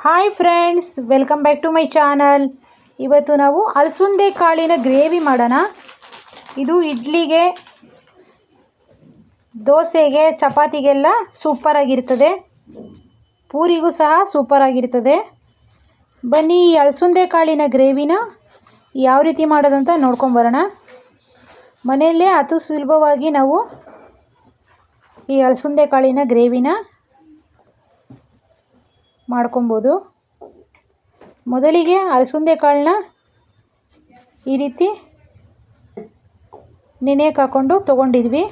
Hi friends welcome back to my channel ಇವತ್ತು ನಾವು ಅಲಸಂದೆ ಕಾಳಿನ ಗ್ರೇವಿ ಮಾಡೋಣ. ಇದು ಇಡ್ಲಿಗೆ, ದೋಸೆಗೆ, ಚಪಾತಿಗೆಲ್ಲ ಸೂಪರಾಗಿರ್ತದೆ ಪೂರಿಗೂ ಸಹ ಸೂಪರಾಗಿರ್ತದೆ ಬನ್ನಿ ಈ ಅಲಸಂದೆ ಕಾಳಿನ ಗ್ರೇವಿನ ಯಾವ ರೀತಿ ಮಾಡೋದಂತ ನೋಡ್ಕೊಂಬರೋಣ ಮನೆಯಲ್ಲೇ ಅತಿ ಸುಲಭವಾಗಿ ನಾವು ಈ ಅಲಸಂದೆ ಕಾಳಿನ ಗ್ರೇವಿನ ಮಾಡ್ಕೊಬೋದು. ಮೊದಲಿಗೆ ಅಲಸಂದೆ ಕಾಳನ್ನ ಈ ರೀತಿ ನೆನೆಯಕ್ಕೆ ಹಾಕ್ಕೊಂಡು ತೊಗೊಂಡಿದ್ವಿ.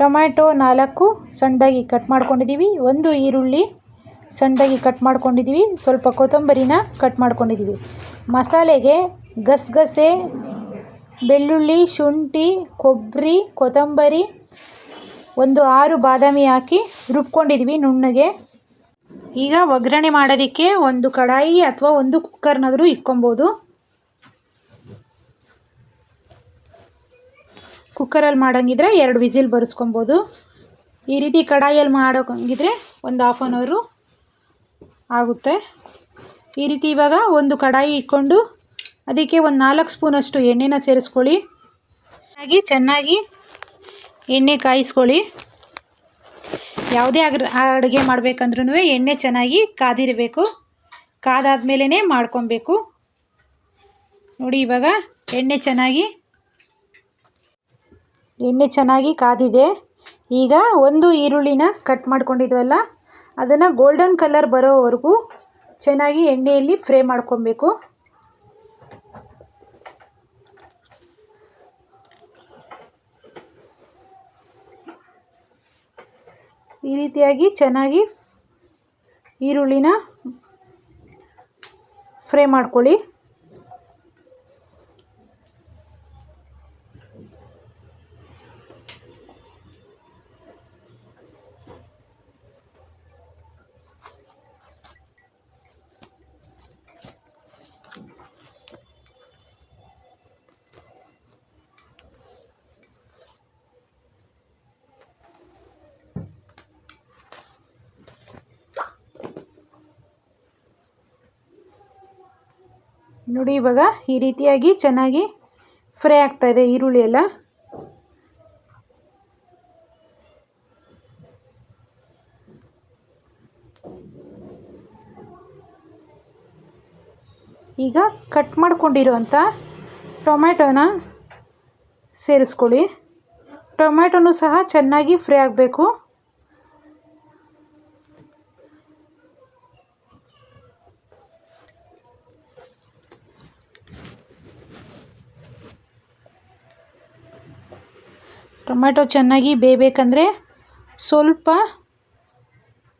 ಟೊಮ್ಯಾಟೊ ನಾಲ್ಕು ಸಣ್ಣದಾಗಿ ಕಟ್ ಮಾಡ್ಕೊಂಡಿದ್ದೀವಿ ಒಂದು ಈರುಳ್ಳಿ ಸಣ್ಣದಾಗಿ ಕಟ್ ಮಾಡ್ಕೊಂಡಿದ್ದೀವಿ ಸ್ವಲ್ಪ ಕೊತ್ತಂಬರಿನ ಕಟ್ ಮಾಡ್ಕೊಂಡಿದ್ದೀವಿ ಮಸಾಲೆಗೆ ಗಸಗಸೆ, ಬೆಳ್ಳುಳ್ಳಿ, ಶುಂಠಿ, ಕೊಬ್ಬರಿ, ಕೊತ್ತಂಬರಿ ಒಂದು ಆರು ಬಾದಾಮಿ ಹಾಕಿ ರುಬ್ಕೊಂಡಿದ್ವಿ ನುಣ್ಣಗೆ. ಈಗ ಒಗ್ಗರಣೆ ಮಾಡೋದಕ್ಕೆ ಒಂದು ಕಡಾಯಿ ಅಥವಾ ಒಂದು ಕುಕ್ಕರ್ನಾದರೂ ಇಟ್ಕೊಬೋದು. ಕುಕ್ಕರಲ್ಲಿ ಮಾಡೋಂಗಿದ್ರೆ ಎರಡು ವಿಸಿಲ್ ಬರೆಸ್ಕೊಬೋದು. ಈ ರೀತಿ ಕಡಾಯಲ್ಲಿ ಮಾಡೋಂಗಿದ್ರೆ ಒಂದು ಹಾಫ್ ಆನ್ ಅವರು ಆಗುತ್ತೆ. ಈ ರೀತಿ ಇವಾಗ ಒಂದು ಕಡಾಯಿ ಇಟ್ಕೊಂಡು ಅದಕ್ಕೆ ಒಂದು ನಾಲ್ಕು ಸ್ಪೂನಷ್ಟು ಎಣ್ಣೆನ ಸೇರಿಸ್ಕೊಳ್ಳಿ. ಹಾಗೆ ಚೆನ್ನಾಗಿ ಎಣ್ಣೆ ಕಾಯಿಸ್ಕೊಳ್ಳಿ. ಯಾವುದೇ ಅಗ್ರ ಅಡುಗೆ ಮಾಡಬೇಕಂದ್ರೂ ಎಣ್ಣೆ ಚೆನ್ನಾಗಿ ಕಾದಿರಬೇಕು. ಕಾದಾದ್ಮೇಲೆ ಮಾಡ್ಕೊಬೇಕು. ನೋಡಿ ಇವಾಗ ಎಣ್ಣೆ ಚೆನ್ನಾಗಿ. ಎಣ್ಣೆ ಚೆನ್ನಾಗಿ ಕಾದಿದೆ. ಈಗ ಒಂದು ಈರುಳ್ಳಿನ ಕಟ್ ಮಾಡ್ಕೊಂಡಿದ್ವಲ್ಲ, ಅದನ್ನು ಗೋಲ್ಡನ್ ಕಲರ್ ಬರೋವರೆಗೂ ಚೆನ್ನಾಗಿ ಎಣ್ಣೆಯಲ್ಲಿ ಫ್ರೈ ಮಾಡ್ಕೊಬೇಕು. ಈ ರೀತಿಯಾಗಿ ಚೆನ್ನಾಗಿ ಈರುಳ್ಳಿನ ಫ್ರೈ ಮಾಡ್ಕೊಳ್ಳಿ. ನೋಡಿ, ಇವಾಗ ಈ ರೀತಿಯಾಗಿ ಚೆನ್ನಾಗಿ ಫ್ರೈ ಆಗ್ತಾಯಿದೆ ಈರುಳ್ಳಿ ಎಲ್ಲ. ಈಗ ಕಟ್ ಮಾಡ್ಕೊಂಡಿರೋಂಥ ಟೊಮ್ಯಾಟೋನ ಸೇರಿಸ್ಕೊಳ್ಳಿ. ಟೊಮ್ಯಾಟೋನು ಸಹ ಚೆನ್ನಾಗಿ ಫ್ರೈ ಆಗಬೇಕು. ಟೊಮ್ಯಾಟೊ ಚೆನ್ನಾಗಿ ಬೇಯಬೇಕಂದ್ರೆ ಸ್ವಲ್ಪ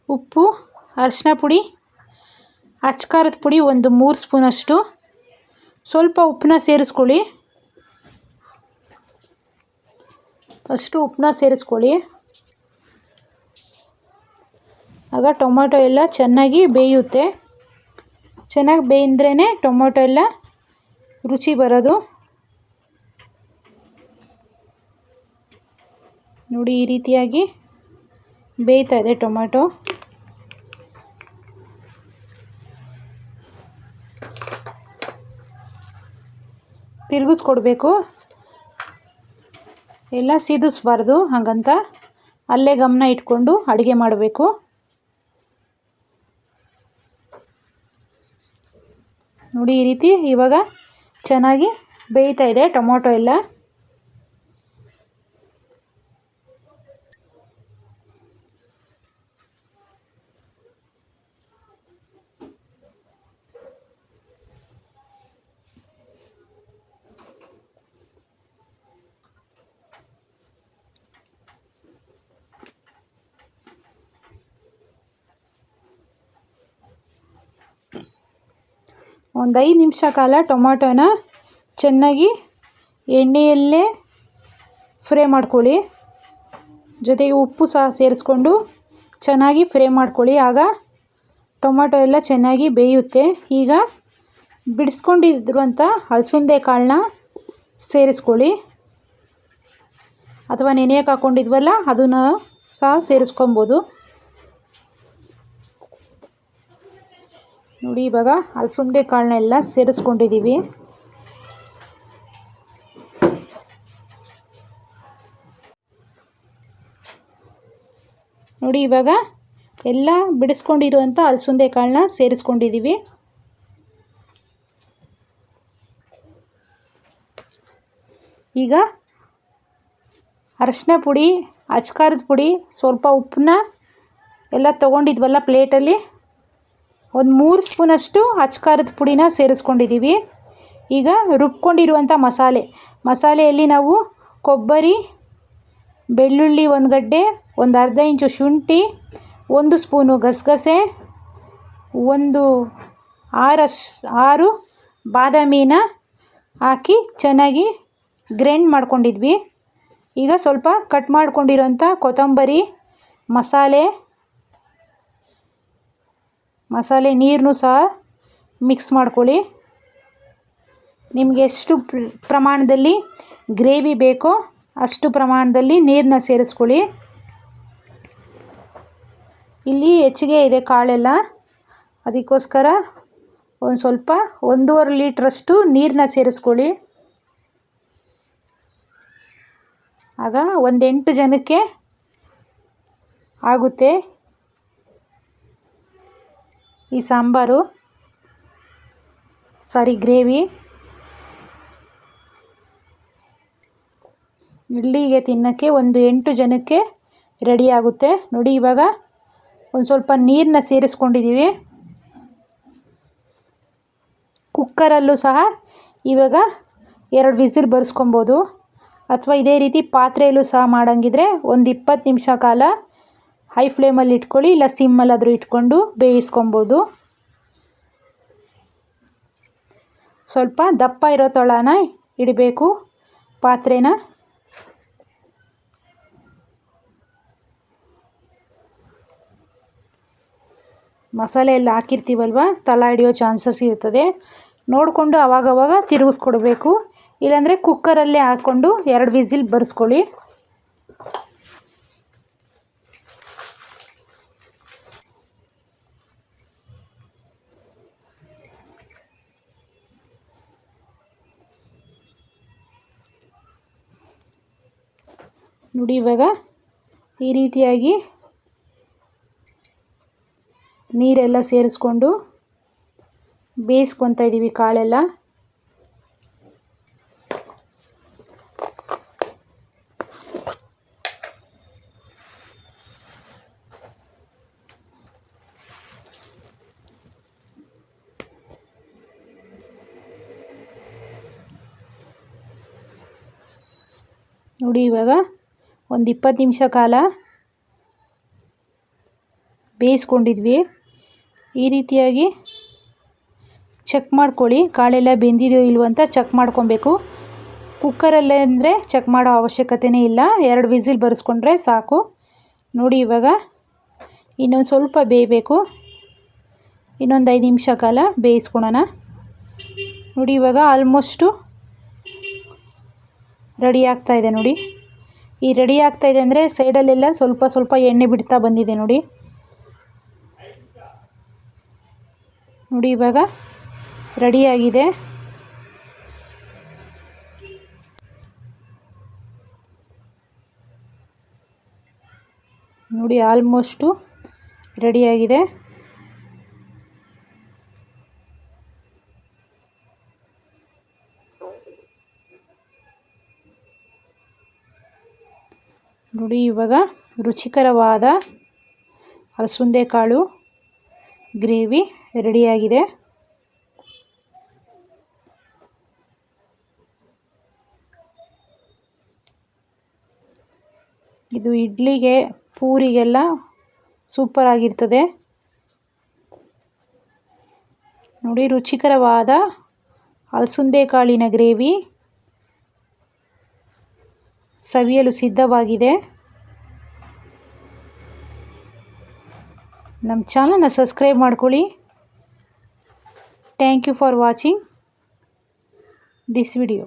ಉಪ್ಪು ಅರಿಶಿನ ಪುಡಿ, ಅಚ್ಕಾರದ ಪುಡಿ ಒಂದು ಮೂರು ಸ್ಪೂನಷ್ಟು. ಸ್ವಲ್ಪ ಉಪ್ಪನ್ನ ಸೇರಿಸ್ಕೊಳ್ಳಿ. ಫಸ್ಟು ಉಪ್ಪನ್ನ ಸೇರಿಸ್ಕೊಳ್ಳಿ. ಆಗ ಟೊಮೊಟೊ ಎಲ್ಲ ಚೆನ್ನಾಗಿ ಬೇಯುತ್ತೆ. ಚೆನ್ನಾಗಿ ಬೇಯಿಂದ್ರೇ ಟೊಮೊಟೊ ಎಲ್ಲ ರುಚಿ ಬರೋದು. ನೋಡಿ ಈ ರೀತಿಯಾಗಿ ಬೇಯ್ತಾ ಇದೆ ಟೊಮ್ಯಾಟೊ. ತಿರುಗಿಸ್ಕೊಡ್ಬೇಕು. ಎಲ್ಲ ಸೀದಿಸ್ಬಾರ್ದು ಹಾಗಂತ ಅಲ್ಲೇ ಗಮನ ಇಟ್ಕೊಂಡು ಅಡುಗೆ ಮಾಡಬೇಕು. ನೋಡಿ ಈ ರೀತಿ ಇವಾಗ ಚೆನ್ನಾಗಿ ಬೇಯ್ತಾ ಇದೆ ಟೊಮೊಟೊ ಎಲ್ಲ. ಒಂದು ಐದು ನಿಮಿಷ ಕಾಲ ಟೊಮಾಟೋನ ಚೆನ್ನಾಗಿ ಎಣ್ಣೆಯಲ್ಲೇ ಫ್ರೈ ಮಾಡ್ಕೊಳ್ಳಿ. ಜೊತೆಗೆ ಉಪ್ಪು ಸಹ ಸೇರಿಸ್ಕೊಂಡು ಚೆನ್ನಾಗಿ ಫ್ರೈ ಮಾಡ್ಕೊಳ್ಳಿ. ಆಗ ಟೊಮಾಟೊ ಎಲ್ಲ ಚೆನ್ನಾಗಿ ಬೇಯುತ್ತೆ. ಈಗ ಬಿಡಿಸ್ಕೊಂಡಿರುವಂಥ ಹಲಸುಂದೆ ಕಾಳನ್ನ ಸೇರಿಸ್ಕೊಳ್ಳಿ. ಅಥವಾ ನೆನೆಯಕ್ಕೆ ಹಾಕ್ಕೊಂಡಿದ್ವಲ್ಲ ಅದನ್ನು ಸಹ ಸೇರಿಸ್ಕೊಬೋದು. ನೋಡಿ, ಇವಾಗ ಅಲಸಂದೆ ಕಾಳನ್ನೆಲ್ಲ ಸೇರಿಸ್ಕೊಂಡಿದ್ದೀವಿ ನೋಡಿ, ಇವಾಗ ಎಲ್ಲ ಬಿಡಿಸ್ಕೊಂಡಿರುವಂಥ ಅಲಸಂದೆ ಕಾಳನ್ನ ಸೇರಿಸ್ಕೊಂಡಿದ್ದೀವಿ ಈಗ ಅರಶಿನ ಪುಡಿ, ಅಚ್ಕಾರದ ಪುಡಿ, ಸ್ವಲ್ಪ ಉಪ್ಪನ್ನ ಎಲ್ಲ ತೊಗೊಂಡಿದ್ವಲ್ಲ ಪ್ಲೇಟಲ್ಲಿ ಒಂದು ಮೂರು ಸ್ಪೂನಷ್ಟು ಅಚ್ಕಾರದ ಪುಡಿನ ಸೇರಿಸ್ಕೊಂಡಿದ್ದೀವಿ ಈಗ ರುಬ್ಕೊಂಡಿರುವಂಥ ಮಸಾಲೆ. ಮಸಾಲೆಯಲ್ಲಿ ನಾವು ಕೊಬ್ಬರಿ, ಬೆಳ್ಳುಳ್ಳಿ ಒಂದು ಗಡ್ಡೆ ಒಂದು ಅರ್ಧ ಇಂಚು ಶುಂಠಿ, ಒಂದು ಸ್ಪೂನು ಗಸಗಸೆ, ಒಂದು ಆರು ಆರು ಬಾದಾಮಿನ ಹಾಕಿ ಚೆನ್ನಾಗಿ ಗ್ರೈಂಡ್ ಮಾಡ್ಕೊಂಡಿದ್ವಿ. ಈಗ ಸ್ವಲ್ಪ ಕಟ್ ಮಾಡ್ಕೊಂಡಿರೋಂಥ ಕೊತ್ತಂಬರಿ, ಮಸಾಲೆ ಮಸಾಲೆ ನೀರನ್ನು ಸಹ ಮಿಕ್ಸ್ ಮಾಡ್ಕೊಳ್ಳಿ. ನಿಮಗೆ ಎಷ್ಟು ಪ್ರಮಾಣದಲ್ಲಿ ಗ್ರೇವಿ ಬೇಕೋ ಅಷ್ಟು ಪ್ರಮಾಣದಲ್ಲಿ ನೀರನ್ನ ಸೇರಿಸ್ಕೊಳ್ಳಿ. ಇಲ್ಲಿ ಹೆಚ್ಚಿಗೆ ಇದೆ ಕಾಳೆಲ್ಲ. ಅದಕ್ಕೋಸ್ಕರ ಒಂದು ಸ್ವಲ್ಪ ಒಂದೂವರೆ ಲೀಟ್ರಷ್ಟು ನೀರನ್ನ ಸೇರಿಸ್ಕೊಳ್ಳಿ. ಆಗ ಒಂದು ಎಂಟು ಜನಕ್ಕೆ ಆಗುತ್ತೆ. ಈ ಸಾಂಬಾರು, ಸಾರಿ, ಗ್ರೇವಿ, ಇಡ್ಲಿಗೆ ತಿನ್ನೋಕ್ಕೆ ಒಂದು ಎಂಟು ಜನಕ್ಕೆ ರೆಡಿ ಆಗುತ್ತೆ. ನೋಡಿ, ಇವಾಗ ಒಂದು ಸ್ವಲ್ಪ ನೀರನ್ನ ಸೇರಿಸ್ಕೊಂಡಿದ್ದೀವಿ. ಕುಕ್ಕರಲ್ಲೂ ಸಹ ಇವಾಗ ಎರಡು ವಿಸಿಲ್ ಬರ್ಸ್ಕೊಬೋದು. ಅಥವಾ ಇದೇ ರೀತಿ ಪಾತ್ರೆಯಲ್ಲೂ ಸಹ ಮಾಡೋಂಗಿದ್ರೆ ಒಂದು ಇಪ್ಪತ್ತು ನಿಮಿಷ ಕಾಲ ಹೈ ಫ್ಲೇಮಲ್ಲಿ ಇಟ್ಕೊಳ್ಳಿ, ಇಲ್ಲ ಸಿಮ್ಮಲ್ಲಾದರೂ ಇಟ್ಕೊಂಡು ಬೇಯಿಸ್ಕೊಬೋದು. ಸ್ವಲ್ಪ ದಪ್ಪ ಇರೋ ತೊಳನ ಇಡಬೇಕು, ಪಾತ್ರೆನ. ಮಸಾಲೆ ಎಲ್ಲ ಹಾಕಿರ್ತೀವಲ್ವ, ತಳ ಹಿಡಿಯೋ ಚಾನ್ಸಸ್ ಇರ್ತದೆ. ನೋಡಿಕೊಂಡು ಅವಾಗವಾಗ ತಿರುಗಿಸ್ಕೊಡ್ಬೇಕು. ಇಲ್ಲಾಂದರೆ ಕುಕ್ಕರಲ್ಲೇ ಹಾಕ್ಕೊಂಡು ಎರಡು ವಿಸಿಲ್ ಬರೆಸ್ಕೊಳ್ಳಿ. ನೋಡಿ ಇವಾಗ ಈ ರೀತಿಯಾಗಿ ನೀರೆಲ್ಲ ಸೇರಿಸ್ಕೊಂಡು ಬೇಯಿಸ್ಕೊತಾ ಇದ್ದೀವಿ ಕಾಳೆಲ್ಲ. ನೋಡಿ ಇವಾಗ ಒಂದು ಇಪ್ಪತ್ತು ನಿಮಿಷ ಕಾಲ ಬೇಯಿಸ್ಕೊಂಡಿದ್ವಿ. ಈ ರೀತಿಯಾಗಿ ಚೆಕ್ ಮಾಡ್ಕೊಳ್ಳಿ. ಕಾಳೆಲ್ಲ ಬೆಂದಿದೆಯೋ ಇಲ್ವೋ ಅಂತ ಚೆಕ್ ಮಾಡ್ಕೊಬೇಕು. ಕುಕ್ಕರಲ್ಲೇ ಅಂದರೆ ಚೆಕ್ ಮಾಡೋ ಅವಶ್ಯಕತೆಯೇ ಇಲ್ಲ. ಎರಡು ವಿಸಿಲ್ ಬರೆಸ್ಕೊಂಡ್ರೆ ಸಾಕು. ನೋಡಿ ಇವಾಗ ಇನ್ನೊಂದು ಸ್ವಲ್ಪ ಬೇಯಬೇಕು. ಇನ್ನೊಂದು ಐದು ನಿಮಿಷ ಕಾಲ ಬೇಯಿಸ್ಕೊಳೋಣ. ನೋಡಿ ಇವಾಗ ಆಲ್ಮೋಸ್ಟು ರೆಡಿ ಆಗ್ತಾಯಿದೆ ನೋಡಿ. ಈ ರೆಡಿ ಆಗ್ತಾ ಇದೆ ಅಂದರೆ ಸೈಡಲ್ಲೆಲ್ಲ ಸ್ವಲ್ಪ ಸ್ವಲ್ಪ ಎಣ್ಣೆ ಬಿಡ್ತಾ ಬಂದಿದೆ ನೋಡಿ. ನೋಡಿ ಇವಾಗ ರೆಡಿಯಾಗಿದೆ ನೋಡಿ ಆಲ್ಮೋಸ್ಟು ರೆಡಿಯಾಗಿದೆ ನೋಡಿ, ಇವಾಗ ರುಚಿಕರವಾದ ಅಲಸಂದೆ ಕಾಳು ಗ್ರೇವಿ ರೆಡಿಯಾಗಿದೆ. ಇದು ಇಡ್ಲಿಗೆ, ಪೂರಿಗೆಲ್ಲ ಸೂಪರ್ ಆಗಿರ್ತದೆ. ನೋಡಿ, ರುಚಿಕರವಾದ ಅಲಸಂದೆ ಕಾಳಿನ ಗ್ರೇವಿ. ಸವಿಯಲು ಸಿದ್ಧವಾಗಿದೆ. ನಮ್ಮ ಚಾನಲ್ನ ಸಬ್ಸ್ಕ್ರೈಬ್ ಮಾಡ್ಕೊಳ್ಳಿ. Thank you for watching this video.